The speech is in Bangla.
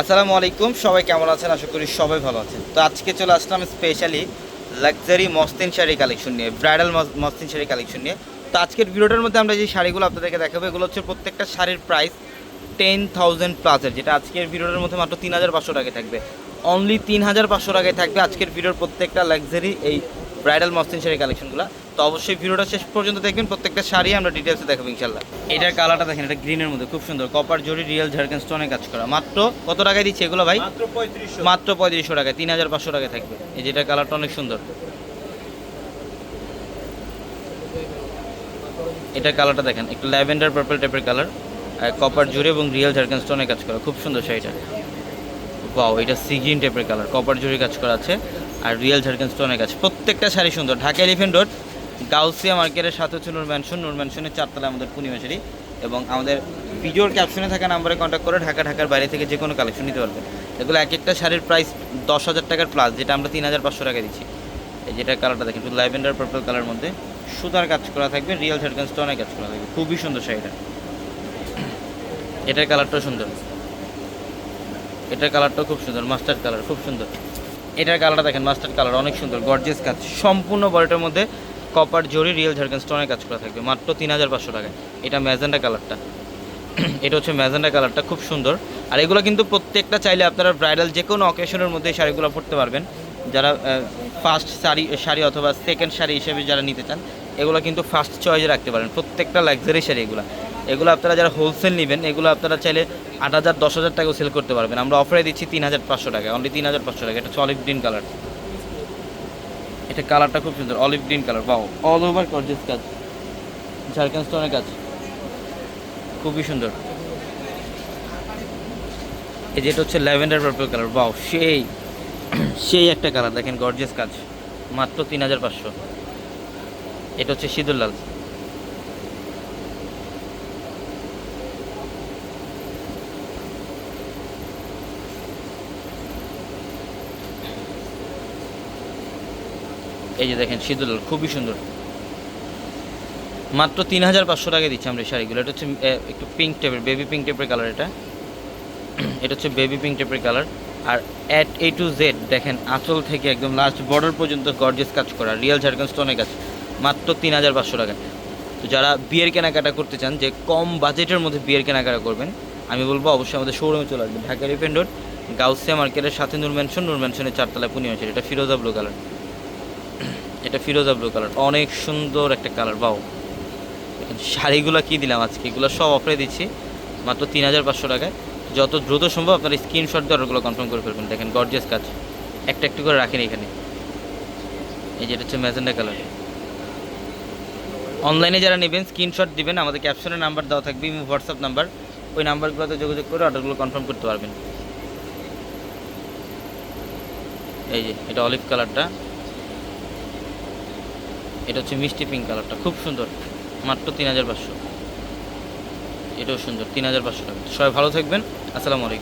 আসসালামু আলাইকুম, সবাই কেমন আছেন? আশা করি সবাই ভালো আছেন। তো আজকে চলে আসলাম specially luxury muslin sari collection নিয়ে ব্রাইডাল মস্তিন শাড়ি কালেকশন নিয়ে। তো আজকের ভিডিওটার মধ্যে আমরা যে শাড়িগুলো আপনাদেরকে দেখাবো, এগুলো হচ্ছে প্রত্যেকটা শাড়ির প্রাইস টেন থাউজেন্ড প্লাসের যেটা আজকের ভিডিওটার মধ্যে মাত্র তিন হাজার পাঁচশো টাকায় থাকবে। অনলি তিন হাজার পাঁচশো টাকায় থাকবে আজকের ভিডিওর প্রত্যেকটা লাক্সারি এই ব্রাইডাল মস্তিন শাড়ি কালেকশনগুলো তো অবশ্যই ভিডিওটা শেষ পর্যন্ত দেখবেন প্রত্যেকটা শাড়ি আমরা ডিটেলসে দেখাবো ইনশাল্লাহ এটার কালারটা দেখেন এটা গ্রিনের মধ্যে খুব সুন্দর। কপার জরি রিয়েল ঝাড়খান স্টোনে কাজ করা। মাত্র কত টাকায় দিচ্ছে এগুলো ভাই? মাত্র পঁয়ত্রিশশো। টাকায় তিন হাজার পাঁচশো টাকায় থাকবে। এই যেটা কালারটা অনেক সুন্দর। এটা কালারটা দেখেন একটু ল্যাভেন্ডার পার্পল টাইপের কালার। কপার জুড়ে এবং রিয়েল ঝাড়খান স্টোনে কাজ করা খুব সুন্দর শাড়িটা। বাও এটা সিজিন টাইপের কালার। কপার জুড়ে কাজ করা আছে আর রিয়েল ঝাড়খান স্টোনে কাজ প্রত্যেকটা শাড়ি সুন্দর। ঢাকা এলিফেন্ট রোড গাউসিয়া মার্কেটের সাথে হচ্ছে নূর ম্যানশন নূর ম্যানশনের চারতলা আমাদের পূর্ণিমা শাড়ি এবং আমাদের ভিডিওর ক্যাপশনে থাকা নাম্বারে কন্ট্যাক্ট করে ঢাকা, ঢাকার বাইরে থেকে যে কোনো কালেকশন নিতে পারবেন। এগুলো এক একটা শাড়ির প্রাইস দশ হাজার টাকার প্লাস যেটা আমরা তিন হাজার পাঁচশো টাকা দিচ্ছি। এই যেটা কালারটা দেখেন ল্যাভেন্ডার পার্পল কালার মধ্যে সুতার কাজ করা থাকবে রিয়েল ঝাড়খান স্টোনের কাজ করা থাকবে। খুবই সুন্দর শাড়িটা। এটার কালারটাও সুন্দর। এটার কালারটাও খুব সুন্দর মাস্টার্ড কালার খুব সুন্দর। এটার কালারটা দেখেন মাস্টার্ড কালার অনেক সুন্দর গর্জিয়াস কাজ। সম্পূর্ণ বডিটার মধ্যে কপার জরি রিয়েল ঝাড়খান স্টোনের কাজ করা থাকবে। মাত্র তিন হাজার পাঁচশো টাকায়। এটা ম্যাজেন্ডা কালারটা এটা হচ্ছে ম্যাজেন্ডা কালারটা খুব সুন্দর। আর এগুলো কিন্তু প্রত্যেকটা চাইলে আপনারা ব্রাইডাল যে কোনো অকেশনের মধ্যে এই শাড়িগুলো পরতে পারবেন। যারা ফার্স্ট শাড়ি শাড়ি অথবা সেকেন্ড শাড়ি হিসেবে যারা নিতে চান, এগুলো কিন্তু ফার্স্ট চয়েসে রাখতে পারেন। প্রত্যেকটা লাক্সারি শাড়ি এগুলো। এগুলো আপনারা যারা হোলসেল নেবেন, এগুলো আপনারা চাইলে আট হাজার, দশ হাজার টাকাও সেল করতে পারবেন। আমরা অফারে দিচ্ছি তিন হাজার পাঁচশো টাকা অনলি তিন হাজার পাঁচশো টাকা এটা হচ্ছে অলিভ গ্রিন কালার এটা কালারটা খুব সুন্দর অলিভ গ্রিন কালার পাও অল ওভার গর্জেস কাজ। ঝাড়খান্ড স্টোনের কাজ। খুবই সুন্দর। এই যেটা হচ্ছে ল্যাভেন্ডার পার্পল কালার বাও সেই সেই একটা কালার দেখেন গর্জেস কাজ। মাত্র তিন হাজার পাঁচশো। এটা হচ্ছে সিঁদুর লাল। এই যে দেখেন সিঁদুর লাল খুবই সুন্দর। মাত্র তিন হাজার পাঁচশো টাকা দিচ্ছি আমরা এই শাড়িগুলো। এটা হচ্ছে একটু পিঙ্ক টাইপের বেবি পিঙ্ক টাইপের কালার এটা। এটা হচ্ছে বেবি পিঙ্ক টাইপের কালার আর অ্যাট এ টু জেড দেখেন, আঁচল থেকে একদম লাস্ট বর্ডার পর্যন্ত গর্জেস কাজ করা। রিয়েল ঝাড়খান স্টোনের কাজ। মাত্র তিন হাজার পাঁচশো টাকা তো যারা বিয়ের কেনাকাটা করতে চান, যে কম বাজেটের মধ্যে বিয়ের কেনাকাটা করবেন, আমি বলব অবশ্যই আমাদের শোরুমে চলে আসবেন। ঢাকা রিপেন্ড রোড গাউসিয়া মার্কেটের সাথে নূর ম্যানশন নূর ম্যানশনের চারতলায় পূর্ণিমা এটা ফিরোজা ব্লু কালার এটা ফিরোজা ব্লু কালার অনেক সুন্দর একটা কালার দেখেন শাড়িগুলো কী দিলাম আজকে? এগুলো সব অফারে দিচ্ছি, মাত্র তিন হাজার পাঁচশো টাকায়। যত দ্রুত সম্ভব আপনার স্ক্রিনশট দিয়ে অর্ডারগুলো কনফার্ম করে ফেলবেন। দেখেন গর্জিয়াস কাজ। একটা একটু করে রাখেন এখানে। এই যেটা হচ্ছে ম্যাজেন্ডা কালার অনলাইনে যারা নেবেন স্ক্রিনশট দিবেন, আমাদের ক্যাপশনের নাম্বার দেওয়া থাকবে হোয়াটসঅ্যাপ নাম্বার ওই নাম্বারগুলোতে যোগাযোগ করে অর্ডারগুলো কনফার্ম করতে পারবেন। এই যে, এটা অলিভ কালারটা এটা হচ্ছে মিষ্টি পিঙ্ক কালারটা খুব সুন্দর। মাত্র তিন হাজার পাঁচশো। এটাও সুন্দর, তিন হাজার পাঁচশো টাকা। সবাই ভালো থাকবেন, আসসালামু আলাইকুম।